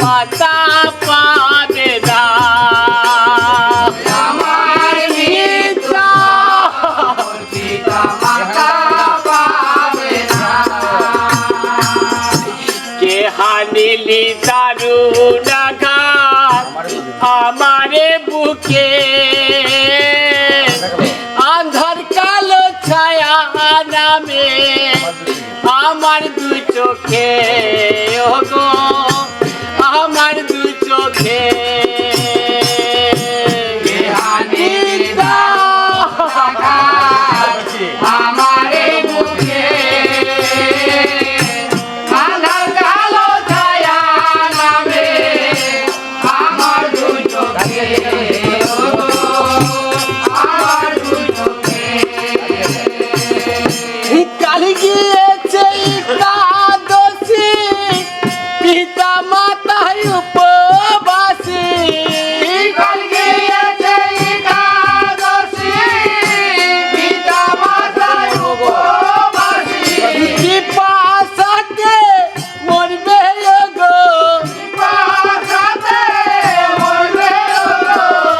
পাতা পারে দা হানিলি দারু আমারে বুকে। আন্ধার কালো ছায়া নামে আমার দু চোখে ওগো। চোখে Yeah, yeah, yeah.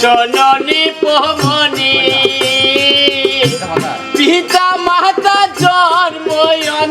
সোননি পোমনি পিতা মাতা জন্ময়ন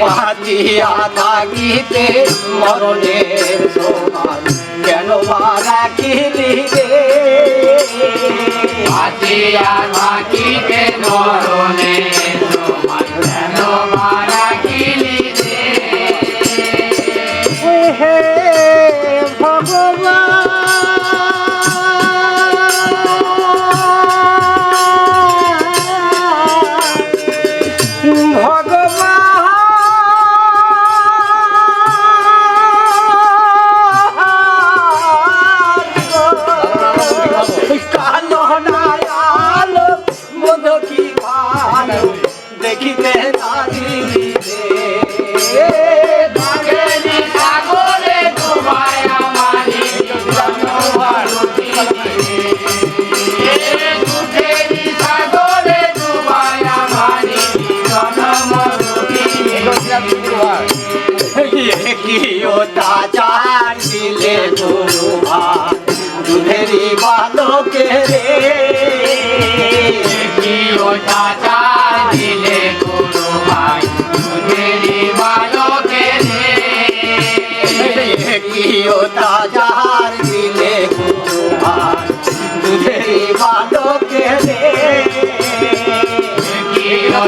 বাজিয়া থাকিতে মরণের সমান। কেন বাধা খেলি রে বাঁচিয়া থাকিতে মরণের সময় কেন বারাকিলি কিও দিলে গুরু ভাই দুধেরি বালকে রে। কি ও চাচা দিলে গুরু ভাই দুধেরি বালকে রে। কি কিও তাচার দিলে গুরু ভাই দুধেরি বালকে রে। কি ও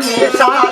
你想。